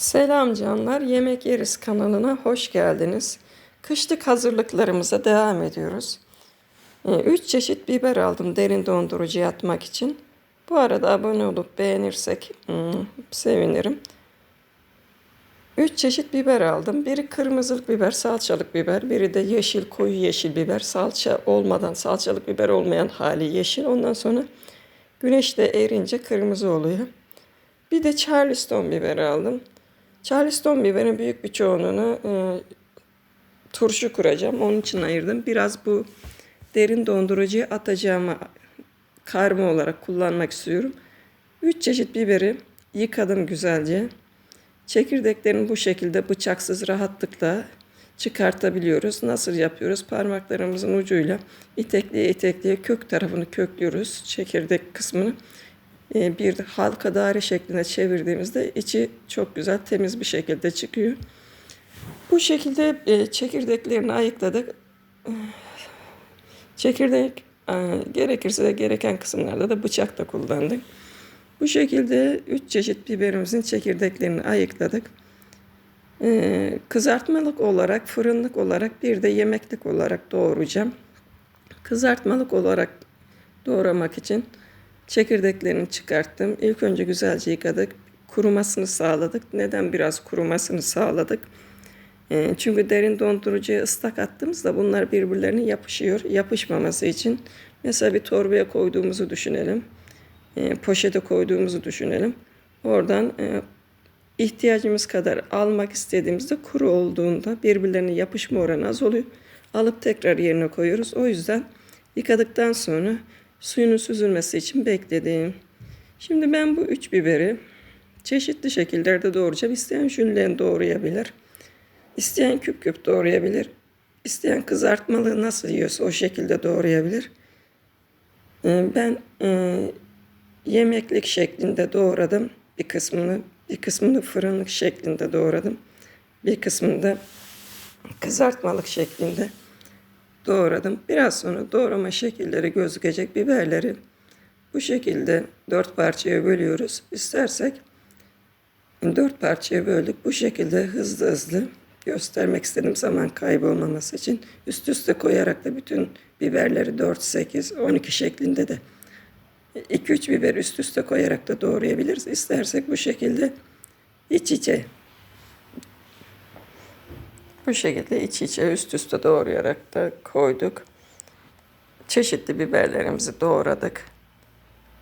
Selam canlar, Yemek Yeriz kanalına hoş geldiniz. Kışlık hazırlıklarımıza devam ediyoruz. 3 çeşit biber aldım derin dondurucuya atmak için. Bu arada abone olup beğenirsek hmm, sevinirim. 3 çeşit biber aldım. Biri kırmızılık biber, salçalık biber. Biri de yeşil, koyu yeşil biber. Salça olmadan, salçalık biber olmayan hali yeşil. Ondan sonra güneşte erince kırmızı oluyor. Bir de Charleston biberi aldım. Charleston biberin büyük bir çoğunluğunu e, turşu kuracağım. Onun için ayırdım. Biraz bu derin dondurucuya atacağıma karma olarak kullanmak istiyorum. 3 çeşit biberi yıkadım güzelce. Çekirdeklerini bu şekilde bıçaksız rahatlıkla çıkartabiliyoruz. Nasıl yapıyoruz? Parmaklarımızın ucuyla itekliye itekliye kök tarafını köklüyoruz. Çekirdek kısmını bir halka daire şeklinde çevirdiğimizde içi çok güzel temiz bir şekilde çıkıyor. Bu şekilde e, çekirdeklerini ayıkladık. Çekirdek e, gerekirse de gereken kısımlarda da bıçak da kullandık. Bu şekilde üç çeşit biberimizin çekirdeklerini ayıkladık. Kızartmalık olarak, fırınlık olarak bir de yemeklik olarak doğuracağım. Kızartmalık olarak doğramak için Çekirdeklerini çıkarttım. İlk önce güzelce yıkadık. Kurumasını sağladık. Neden biraz kurumasını sağladık? E, çünkü derin dondurucuya ıslak attığımızda bunlar birbirlerine yapışıyor. Yapışmaması için mesela bir torbaya koyduğumuzu düşünelim. E, poşete koyduğumuzu düşünelim. Oradan e, ihtiyacımız kadar almak istediğimizde kuru olduğunda birbirlerine yapışma oranı az oluyor. Alıp tekrar yerine koyuyoruz. O yüzden yıkadıktan sonra suyunun süzülmesi için bekledim. Şimdi ben bu üç biberi çeşitli şekillerde doğrayacağım. İsteyen jülyen doğrayabilir. İsteyen küp küp doğrayabilir. İsteyen kızartmalı nasıl yiyorsa o şekilde doğrayabilir. Ee, ben e, yemeklik şeklinde doğradım bir kısmını. Bir kısmını fırınlık şeklinde doğradım. Bir kısmını da kızartmalık şeklinde doğradım. Biraz sonra doğrama şekilleri gözükecek biberleri bu şekilde dört parçaya bölüyoruz. İstersek dört parçaya böldük. Bu şekilde hızlı hızlı göstermek istedim zaman kaybolmaması için. Üst üste koyarak da bütün biberleri 4, 8, 12 şeklinde de 2-3 biber üst üste koyarak da doğrayabiliriz. İstersek bu şekilde iç içe bu şekilde iç içe üst üste doğrayarak da koyduk. Çeşitli biberlerimizi doğradık.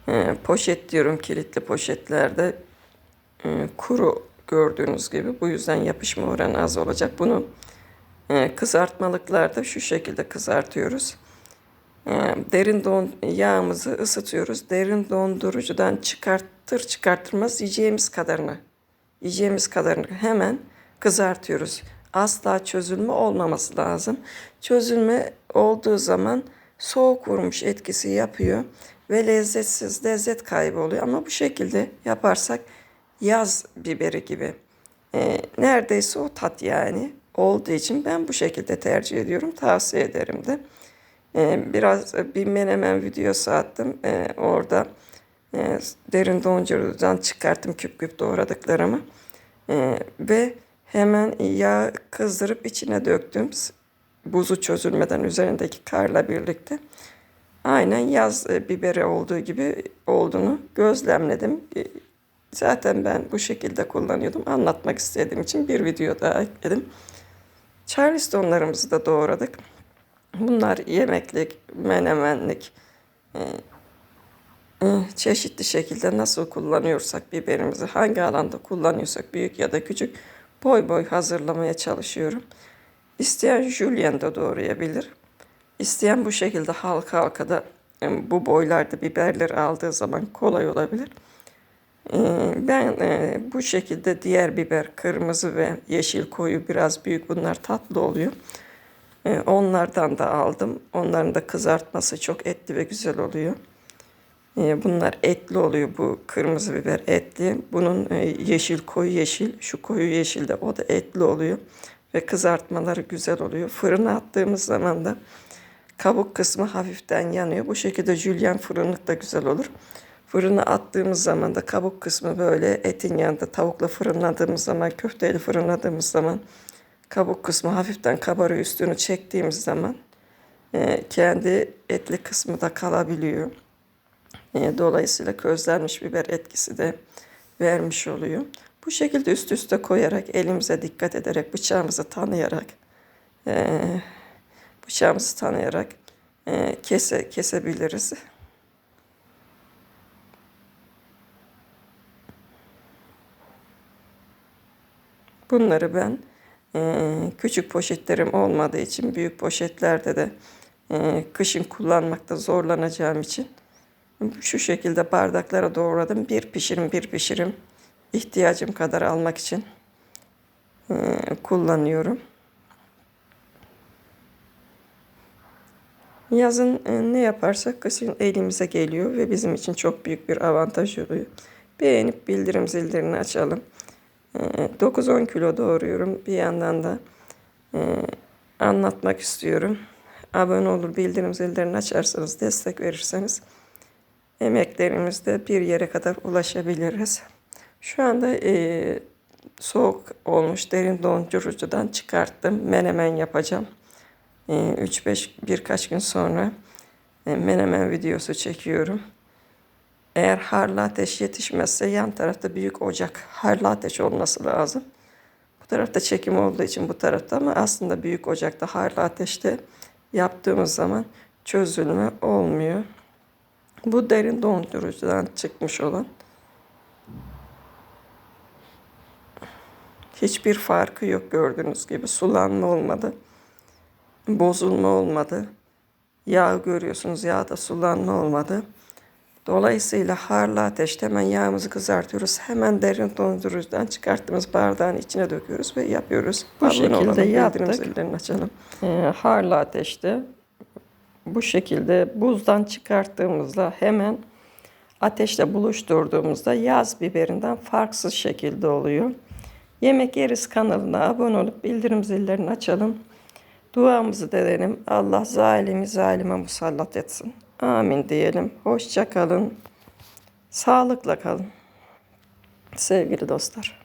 Ee, poşet diyorum kilitli poşetlerde e, kuru gördüğünüz gibi. Bu yüzden yapışma oranı az olacak. Bunu e, kızartmalıklarda şu şekilde kızartıyoruz. E, derin don yağımızı ısıtıyoruz. Derin dondurucudan çıkartır çıkartırmaz yiyeceğimiz kadarını yiyeceğimiz kadarını hemen kızartıyoruz asla çözülme olmaması lazım. Çözülme olduğu zaman soğuk vurmuş etkisi yapıyor ve lezzetsiz, lezzet kaybı oluyor. Ama bu şekilde yaparsak yaz biberi gibi e, neredeyse o tat yani olduğu için ben bu şekilde tercih ediyorum. Tavsiye ederim de. E, biraz bir menemen videosu attım. E, orada e, derin dondurucudan çıkarttım küp küp doğradıklarımı. E, ve Hemen yağ kızdırıp içine döktüm. Buzu çözülmeden üzerindeki karla birlikte. Aynen yaz e, biberi olduğu gibi olduğunu gözlemledim. E, zaten ben bu şekilde kullanıyordum. Anlatmak istediğim için bir video daha ekledim. Charlestonlarımızı da doğradık. Bunlar yemeklik, menemenlik, e, çeşitli şekilde nasıl kullanıyorsak biberimizi, hangi alanda kullanıyorsak büyük ya da küçük boy boy hazırlamaya çalışıyorum. İsteyen jülyen de doğrayabilir. İsteyen bu şekilde halka halka da bu boylarda biberler aldığı zaman kolay olabilir. Ee, ben e, bu şekilde diğer biber kırmızı ve yeşil koyu biraz büyük bunlar tatlı oluyor. Ee, onlardan da aldım. Onların da kızartması çok etli ve güzel oluyor. Ee, bunlar etli oluyor bu kırmızı biber etli. Bunun e, yeşil koyu yeşil, şu koyu yeşil de o da etli oluyor. Ve kızartmaları güzel oluyor. Fırına attığımız zaman da kabuk kısmı hafiften yanıyor. Bu şekilde jülyen fırınlık da güzel olur. Fırına attığımız zaman da kabuk kısmı böyle etin yanında tavukla fırınladığımız zaman, köfteyle fırınladığımız zaman kabuk kısmı hafiften kabarıyor üstünü çektiğimiz zaman e, kendi etli kısmı da kalabiliyor. E, dolayısıyla közlenmiş biber etkisi de vermiş oluyor. Bu şekilde üst üste koyarak elimize dikkat ederek bıçağımızı tanıyarak e, bıçağımızı tanıyarak e, kese kesebiliriz. Bunları ben küçük poşetlerim olmadığı için büyük poşetlerde de kışın kullanmakta zorlanacağım için şu şekilde bardaklara doğradım. Bir pişirim bir pişirim ihtiyacım kadar almak için e, kullanıyorum. Yazın e, ne yaparsak kışın elimize geliyor ve bizim için çok büyük bir avantaj oluyor. Beğenip bildirim zillerini açalım. E, 9-10 kilo doğruyorum. Bir yandan da e, anlatmak istiyorum. Abone olur, bildirim zillerini açarsanız, destek verirseniz emeklerimizde bir yere kadar ulaşabiliriz. Şu anda e, soğuk olmuş derin dondurucudan çıkarttım. Menemen yapacağım. 3-5 birkaç gün sonra e, menemen videosu çekiyorum. Eğer harlı ateş yetişmezse yan tarafta büyük ocak harlı ateş olması lazım. Bu tarafta çekim olduğu için bu tarafta ama aslında büyük ocakta harlı ateşte yaptığımız zaman çözülme olmuyor. Bu derin dondurucudan çıkmış olan hiçbir farkı yok gördüğünüz gibi sulanma olmadı bozulma olmadı. Yağ görüyorsunuz yağda sulanma olmadı. Dolayısıyla harlı ateşte hemen yağımızı kızartıyoruz. Hemen derin dondurucudan çıkarttığımız bardağın içine döküyoruz ve yapıyoruz. Bu Abone şekilde yaptık. Zillerini açalım. Ee, harlı ateşte bu şekilde buzdan çıkarttığımızda hemen ateşle buluşturduğumuzda yaz biberinden farksız şekilde oluyor. Yemek Yeriz kanalına abone olup bildirim zillerini açalım. Duamızı denelim. Allah zalimi zalime musallat etsin. Amin diyelim. Hoşça kalın. Sağlıkla kalın. Sevgili dostlar.